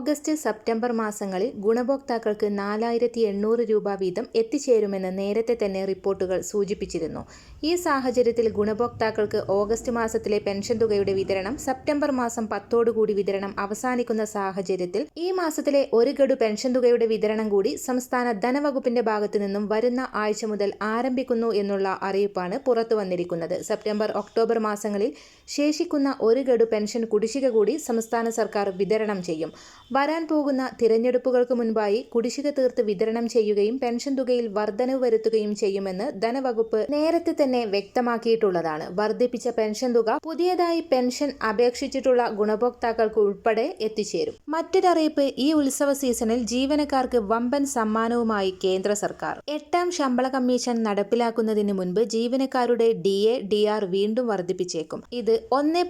August September മാസങ്ങളിൽ ഗുണഭോക്താക്കൾക്ക് നാലായിരത്തി എണ്ണൂറ് രൂപ വീതം എത്തിച്ചേരുമെന്ന് നേരത്തെ തന്നെ റിപ്പോർട്ടുകൾ സൂചിപ്പിച്ചിരുന്നു. ഈ സാഹചര്യത്തിൽ ഗുണഭോക്താക്കൾക്ക് ഓഗസ്റ്റ് മാസത്തിലെ പെൻഷൻ തുകയുടെ വിതരണം സെപ്റ്റംബർ മാസം പത്തോടുകൂടി വിതരണം അവസാനിക്കുന്ന സാഹചര്യത്തിൽ ഈ മാസത്തിലെ ഒരു ഗഡു പെൻഷൻ തുകയുടെ വിതരണം കൂടി സംസ്ഥാന ധനവകുപ്പിന്റെ ഭാഗത്തു നിന്നും വരുന്ന ആഴ്ച മുതൽ ആരംഭിക്കുന്നു എന്നുള്ള അറിയിപ്പാണ് പുറത്തു വന്നിരിക്കുന്നത്. സെപ്റ്റംബർ ഒക്ടോബർ മാസങ്ങളിൽ ശേഷിക്കുന്ന ഒരു ഗഡു പെൻഷൻ കുടിശ്ശിക കൂടി സംസ്ഥാന സർക്കാർ വിതരണം ചെയ്യും. വരാൻ പോകുന്ന തിരഞ്ഞെടുപ്പുകൾക്ക് മുൻപായി കുടിശ്ശിക തീർത്ത് വിതരണം ചെയ്യുകയും പെൻഷൻ തുകയിൽ വർധനവ് വരുത്തുകയും ചെയ്യുമെന്ന് ധനവകുപ്പ് നേരത്തെ തന്നെ വ്യക്തമാക്കിയിട്ടുള്ളതാണ്. വർദ്ധിപ്പിച്ച പെൻഷൻ തുക പുതിയതായി പെൻഷൻ അപേക്ഷിച്ചിട്ടുള്ള ഗുണഭോക്താക്കൾക്ക് ഉൾപ്പെടെ എത്തിച്ചേരും. മറ്റൊരറിയിപ്പ് ഈ ഉത്സവ സീസണിൽ ജീവനക്കാർക്ക് വമ്പൻ സമ്മാനവുമായി കേന്ദ്ര സർക്കാർ. എട്ടാം ശമ്പള കമ്മീഷൻ നടപ്പിലാക്കുന്നതിന് മുൻപ് ജീവനക്കാരുടെ ഡി എ ഡി ആർ വീണ്ടും വർദ്ധിപ്പിച്ചേക്കും. ഇത് ഒന്ന്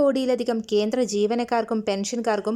കോടിയിലധികം കേന്ദ്ര ജീവനക്കാർക്കും പെൻഷൻകാർക്കും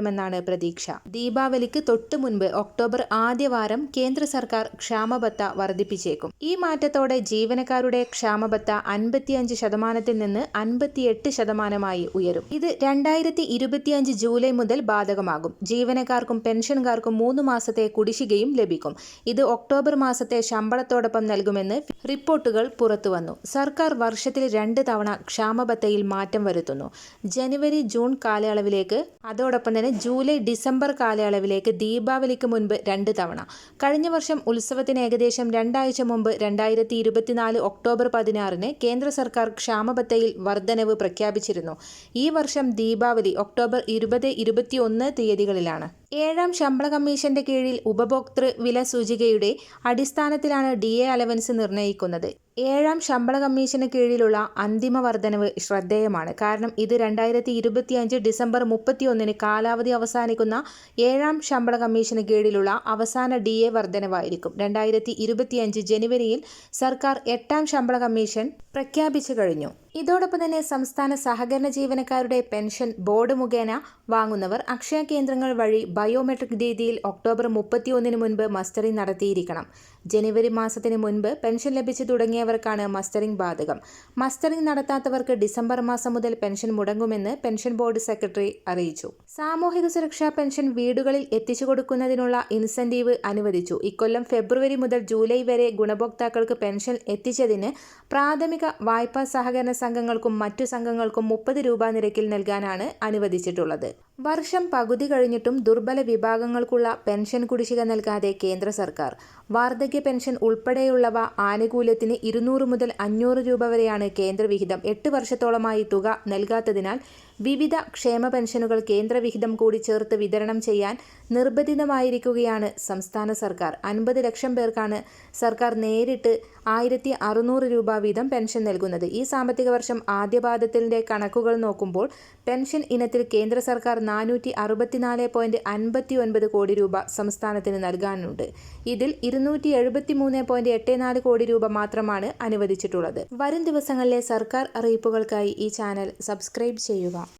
പ്രയോജനപ്പെടുമെന്നാണ് പ്രതീക്ഷ. ദീപാവലിക്ക് തൊട്ടു മുൻപ് ഒക്ടോബർ ആദ്യവാരം കേന്ദ്ര സർക്കാർ ക്ഷാമബത്ത വർദ്ധിപ്പിച്ചേക്കും. ഈ മാറ്റത്തോടെ ജീവനക്കാരുടെ ക്ഷാമബത്ത അൻപത്തിയഞ്ച് ശതമാനത്തിൽ നിന്ന് അൻപത്തിയെട്ട് ശതമാനമായി ഉയരും. ഇത് രണ്ടായിരത്തി ഇരുപത്തിയഞ്ച് ജൂലൈ മുതൽ ബാധകമാകും. ജീവനക്കാർക്കും പെൻഷൻകാർക്കും മൂന്ന് മാസത്തെ കുടിശ്ശികയും ലഭിക്കും. ഇത് ഒക്ടോബർ മാസത്തെ ശമ്പളത്തോടൊപ്പം നൽകുമെന്ന് റിപ്പോർട്ടുകൾ പുറത്തുവന്നു. സർക്കാർ വർഷത്തിൽ രണ്ട് തവണ ക്ഷാമബത്തയിൽ മാറ്റം വരുത്തുന്നു. ജനുവരി ജൂൺ കാലയളവിലേക്ക് അതോടൊപ്പം തന്നെ ജൂലൈ ഡിസംബർ കാലയളവിലേക്ക് ദീപാവലിക്ക് മുൻപ് രണ്ട് തവണ. കഴിഞ്ഞ വർഷം ഉത്സവത്തിന് ഏകദേശം രണ്ടാഴ്ച മുമ്പ് രണ്ടായിരത്തി ഇരുപത്തിനാല് ഒക്ടോബർ പതിനാറിന് കേന്ദ്ര സർക്കാർ ക്ഷാമബത്തയിൽ വർധനവ് പ്രഖ്യാപിച്ചിരുന്നു. ഈ വർഷം ദീപാവലി ഒക്ടോബർ ഇരുപത് ഇരുപത്തിയൊന്ന് തീയതികളിലാണ്. ഏഴാം ശമ്പള കമ്മീഷന്റെ കീഴിൽ ഉപഭോക്തൃ വില സൂചികയുടെ അടിസ്ഥാനത്തിലാണ് ഡി എ അലവൻസ് നിർണയിക്കുന്നത്. ഏഴാം ശമ്പള കമ്മീഷന് കീഴിലുള്ള അന്തിമ വർധനവ് ശ്രദ്ധേയമാണ്. കാരണം ഇത് രണ്ടായിരത്തി ഇരുപത്തിയഞ്ച് ഡിസംബർ മുപ്പത്തിയൊന്നിന് കാലാവധി അവസാനിക്കുന്ന ഏഴാം ശമ്പള കമ്മീഷന് കീഴിലുള്ള അവസാന ഡി എ വർധനവായിരിക്കും. രണ്ടായിരത്തി ഇരുപത്തിയഞ്ച് ജനുവരിയിൽ സർക്കാർ എട്ടാം ശമ്പള കമ്മീഷൻ പ്രഖ്യാപിച്ചു കഴിഞ്ഞു. ഇതോടൊപ്പം തന്നെ സംസ്ഥാന സഹകരണ ജീവനക്കാരുടെ പെൻഷൻ ബോർഡ് മുഖേന വാങ്ങുന്നവർ അക്ഷയ കേന്ദ്രങ്ങൾ വഴി ബയോമെട്രിക് രീതിയിൽ ഒക്ടോബർ മുപ്പത്തിയൊന്നിന് മുൻപ് മസ്റ്ററിംഗ് നടത്തിയിരിക്കണം. ജനുവരി മാസത്തിന് മുൻപ് പെൻഷൻ ലഭിച്ചു തുടങ്ങിയവർക്കാണ് മസ്റ്ററിംഗ് ബാധകം. മസ്റ്ററിംഗ് നടത്താത്തവർക്ക് ഡിസംബർ മാസം മുതൽ പെൻഷൻ മുടങ്ങുമെന്ന് പെൻഷൻ ബോർഡ് സെക്രട്ടറി അറിയിച്ചു. സാമൂഹിക സുരക്ഷാ പെൻഷൻ വീടുകളിൽ എത്തിച്ചു കൊടുക്കുന്നതിനുള്ള ഇൻസെന്റീവ് അനുവദിച്ചു. ഇക്കൊല്ലം ഫെബ്രുവരി മുതൽ ജൂലൈ വരെ ഗുണഭോക്താക്കൾക്ക് പെൻഷൻ എത്തിച്ചതിന് പ്രാഥമിക വായ്പാ സഹകരണ സംഘങ്ങൾക്കും മറ്റു സംഘങ്ങൾക്കും മുപ്പത് രൂപ നിരക്കിൽ നൽകാനാണ് അനുവദിച്ചിട്ടുള്ളത്. വർഷം പകുതി കഴിഞ്ഞിട്ടും ദുർബല വിഭാഗങ്ങൾക്കുള്ള പെൻഷൻ കുടിശ്ശിക നൽകാതെ കേന്ദ്ര സർക്കാർ. വാർദ്ധക്യ പെൻഷൻ ഉൾപ്പെടെയുള്ളവ ആനുകൂല്യത്തിന് ഇരുന്നൂറ് മുതൽ അഞ്ഞൂറ് രൂപ വരെയാണ് കേന്ദ്രവിഹിതം എട്ട് വർഷത്തോളമായി തുക നൽകാത്തതിനാൽ വിവിധ ക്ഷേമ പെൻഷനുകൾ കേന്ദ്രവിഹിതം കൂടി ചേർത്ത് വിതരണം ചെയ്യാൻ നിർബന്ധിതമായിരിക്കുകയാണ് സംസ്ഥാന സർക്കാർ. അൻപത് ലക്ഷം പേർക്കാണ് സർക്കാർ നേരിട്ട് ആയിരത്തി അറുന്നൂറ് രൂപ വീതം പെൻഷൻ നൽകുന്നത്. ഈ സാമ്പത്തിക വർഷം ആദ്യപാദത്തിന്റെ കണക്കുകൾ നോക്കുമ്പോൾ പെൻഷൻ ഇനത്തിൽ കേന്ദ്ര സർക്കാർ നാനൂറ്റി അറുപത്തിനാല് പോയിന്റ് അൻപത്തി ഒൻപത് കോടി രൂപ സംസ്ഥാനത്തിന് നൽകാനുണ്ട്. ഇതിൽ ഇരുന്നൂറ്റി എഴുപത്തി മൂന്ന് പോയിന്റ് എട്ട് നാല് കോടി രൂപ മാത്രമാണ് അനുവദിച്ചിട്ടുള്ളത്. വരും ദിവസങ്ങളിലെ സർക്കാർ അറിയിപ്പുകൾക്കായി ഈ ചാനൽ സബ്സ്ക്രൈബ് ചെയ്യുക.